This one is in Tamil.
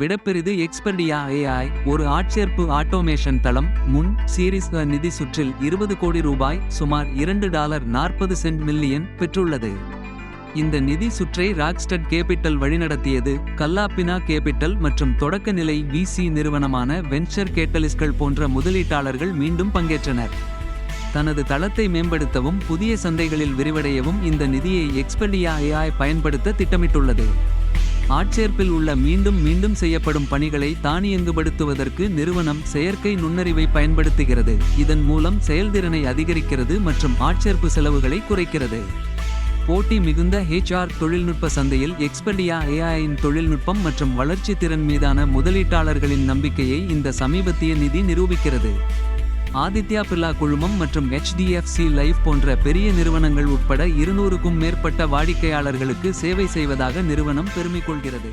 விடப்பெரிது எக்ஸ்பெர்டியா ஏஐ ஒரு ஆட்சேர்ப்பு ஆட்டோமேஷன் தளம். முன் சீரிஸ் நிதி சுற்றில் இருபது கோடி ரூபாய் சுமார் இரண்டு டாலர் நாற்பது சென்ட் மில்லியன் பெற்றுள்ளது. இந்த நிதி சுற்றை ராக்ஸ்டட் கேபிட்டல் வழிநடத்தியது கல்லாப்பினா கேபிட்டல் மற்றும் தொடக்க நிலை விசி நிறுவனமான வென்ச்சர் கேட்டலிஸ்ட்கள் போன்ற முதலீட்டாளர்கள் மீண்டும் பங்கேற்றனர். தனது தளத்தை மேம்படுத்தவும் புதிய சந்தைகளில் விரிவடையவும் இந்த நிதியை எக்ஸ்பெண்டியா ஏஐ பயன்படுத்த திட்டமிட்டுள்ளது. ஆட்சேர்ப்பில் உள்ள மீண்டும் மீண்டும் செய்யப்படும் பணிகளை தானியங்குபடுத்துவதற்கு நிறுவனம் செயற்கை நுண்ணறிவை பயன்படுத்துகிறது. இதன் மூலம் செயல்திறனை அதிகரிக்கிறது மற்றும் ஆட்சேர்ப்பு செலவுகளை குறைக்கிறது. போட்டி மிகுந்த ஹெச்ஆர் தொழில்நுட்ப சந்தையில் எக்ஸ்பெர்டியா ஏஐயின் தொழில்நுட்பம் மற்றும் வளர்ச்சி திறன் மீதான முதலீட்டாளர்களின் நம்பிக்கையை இந்த சமீபத்திய நிதி நிரூபிக்கிறது. ஆதித்யா பிர்லா குழுமம் மற்றும் ஹெச்டிஎஃப்சி லைஃப் போன்ற பெரிய நிறுவனங்கள் உட்பட இருநூறுக்கும் மேற்பட்ட வாடிக்கையாளர்களுக்கு சேவை செய்வதாக நிறுவனம் பெருமை கொள்கிறது